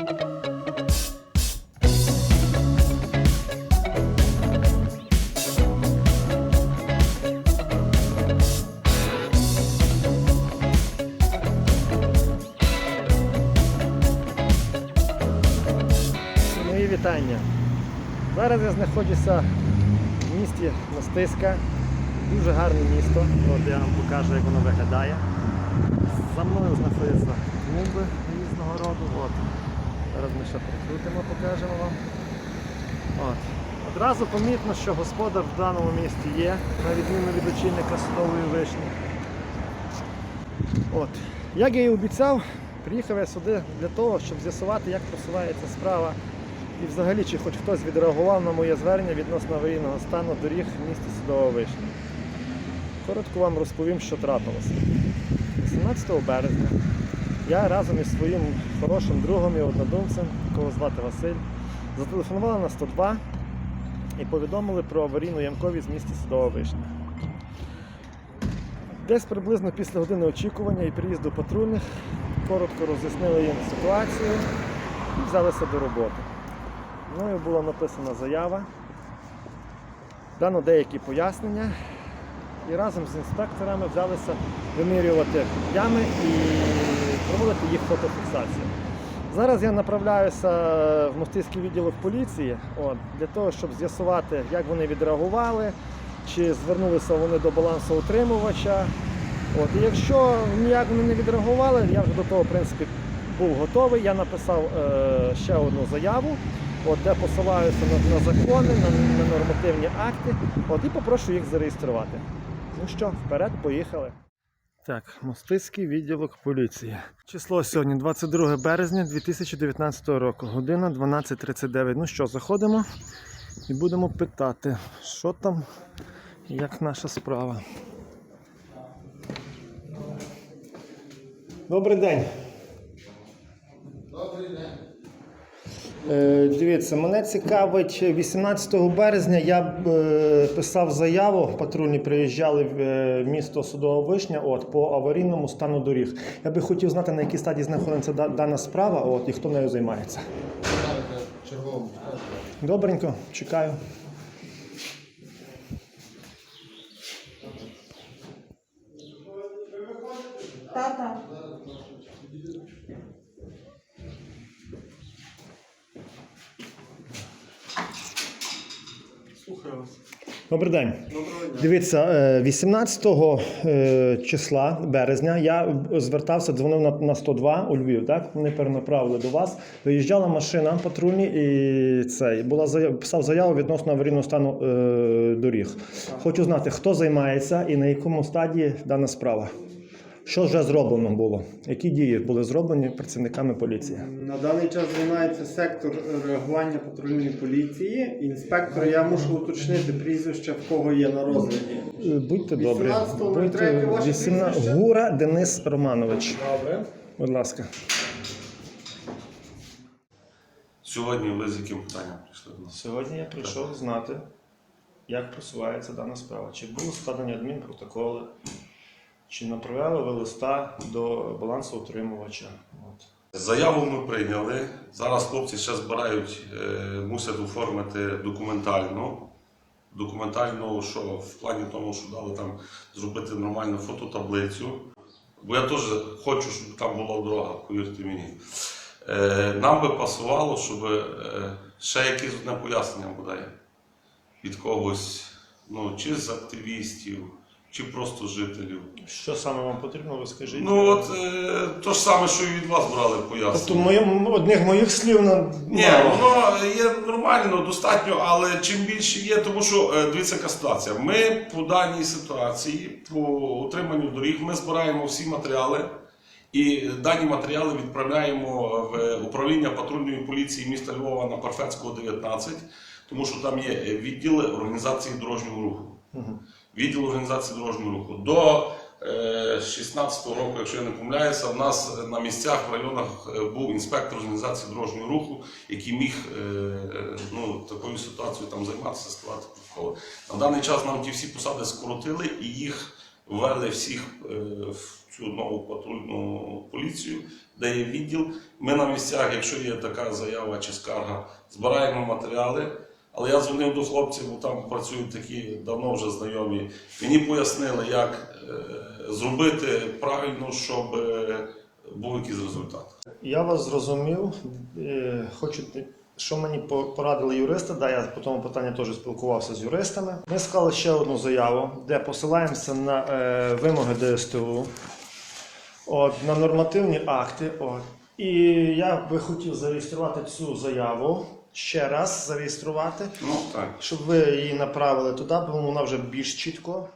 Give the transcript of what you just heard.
Мої вітання. Зараз я знаходжуся в місті Мостиська. Дуже гарне місто. От я вам покажу, як воно виглядає. За мною знаходяться клумби різного роду. От. Зараз ми ще прикрутимо, покажемо вам. От. Одразу помітно, що господар в даному місті є, на відміну від очільника судової вишні. От. Як я і обіцяв, приїхав я сюди для того, щоб з'ясувати, як просувається справа і взагалі, чи хоч хтось відреагував на моє звернення відносно аварійного стану доріг в місті Судова Вишня. Коротко вам розповім, що трапилося. 18 березня я разом із своїм хорошим другом і однодумцем, якого звати Василь, зателефонували на 102 і повідомили про аварійну ямковість в місті Судова Вишня. Десь приблизно після години очікування і приїзду патрульних коротко роз'яснили їм ситуацію і взялися до роботи. Мною була написана заява, дано деякі пояснення і разом з інспекторами взялися вимірювати ями і проводити їх фотофіксацію. Зараз я направляюся в Мостиський відділок поліції от, для того, щоб з'ясувати, як вони відреагували, чи звернулися вони до балансоутримувача. От, і якщо ніяк вони не відреагували, я вже до того в принципі, був готовий. Я написав е, ще одну заяву, от, де посилаюся на, на закони, на, на нормативні акти от, і попрошу їх зареєструвати. Ну що, вперед, поїхали. Так, Мостицький відділок поліції. Число сьогодні 22 березня 2019 року, година 12.39. Ну що, заходимо і будемо питати, що там, як наша справа. Добрий день. Добрий день. Е, Дивіться, мене цікавить 18 березня. Я е, писав заяву. Патрульні приїжджали в е, місто Судова Вишня от, по аварійному стану доріг. Я би хотів знати, на якій стадії знаходиться дана справа от, і хто нею займається. Добренько, чекаю. Тата. Слухаю вас. Добрий день. Дивіться, е, 18 е, числа березня я звертався, дзвонив на, на 102 у Львів. Так вони перенаправили до вас. Виїжджала машина патрульні і це була заява, писав заяву відносно аварійного стану е, доріг. Хочу знати, хто займається і на якому стадії дана справа. Що вже зроблено було? Які дії були зроблені працівниками поліції? На даний час займається сектор реагування патрульної поліції. Інспектор, я мушу уточнити прізвище, в кого є на розгляді. Будьте добрі. 18.03 18... Гура Денис Романович. Добре. Будь ласка. Сьогодні ви з яким питанням прийшли до нас? Сьогодні я прийшов знати, як просувається дана справа. Чи були складені адмінпротоколи, чи направляли ви листа до балансоутримувача. От. Заяву ми прийняли. Зараз хлопці ще збирають, е, мусять оформити документально. Документально, що в плані тому, що дали там зробити нормальну фототаблицю. Бо я теж хочу, щоб там була дорога, повірте мені. Е, Нам би пасувало, щоб е, ще якесь одне пояснення буде від когось, ну, чи з активістів, чи просто жителів. Що саме вам потрібно, ви скажіть? Ну от е, то ж саме, що і від вас брали пояснення. Тобто моїм, одних моїх слів на Ні, воно є нормально, достатньо, але чим більше є, тому що е, дивіться, яка ситуація. Ми по даній ситуації, по утриманню доріг, ми збираємо всі матеріали. І дані матеріали відправляємо в управління патрульної поліції міста Львова на Парфецького 19, тому що там є відділи організації дорожнього руху. Відділ організації дорожнього руху. До е, 16-го року, якщо я не помиляюся, в нас на місцях в районах е, був інспектор організації дорожнього руху, який міг е, е, ну, такою ситуацією там займатися, складати протоколи. На даний час нам ті всі посади скоротили і їх ввели всіх е, в цю нову патрульну поліцію, де є відділ. Ми на місцях, якщо є така заява чи скарга, збираємо матеріали. Але я дзвонив до хлопців, бо там працюють такі давно вже знайомі. Мені пояснили, як е, зробити правильно, щоб е, був якийсь результат. Я вас зрозумів. Е, Хочу, що мені порадили юристи, да, я по тому питанню теж спілкувався з юристами. Ми склали ще одну заяву, де посилаємося на вимоги ДСТУ, от, на нормативні акти. От. І я би хотів зареєструвати цю заяву, ще раз зареєструвати, ну, так. щоб ви її направили туди, бо вона вже більш чітко.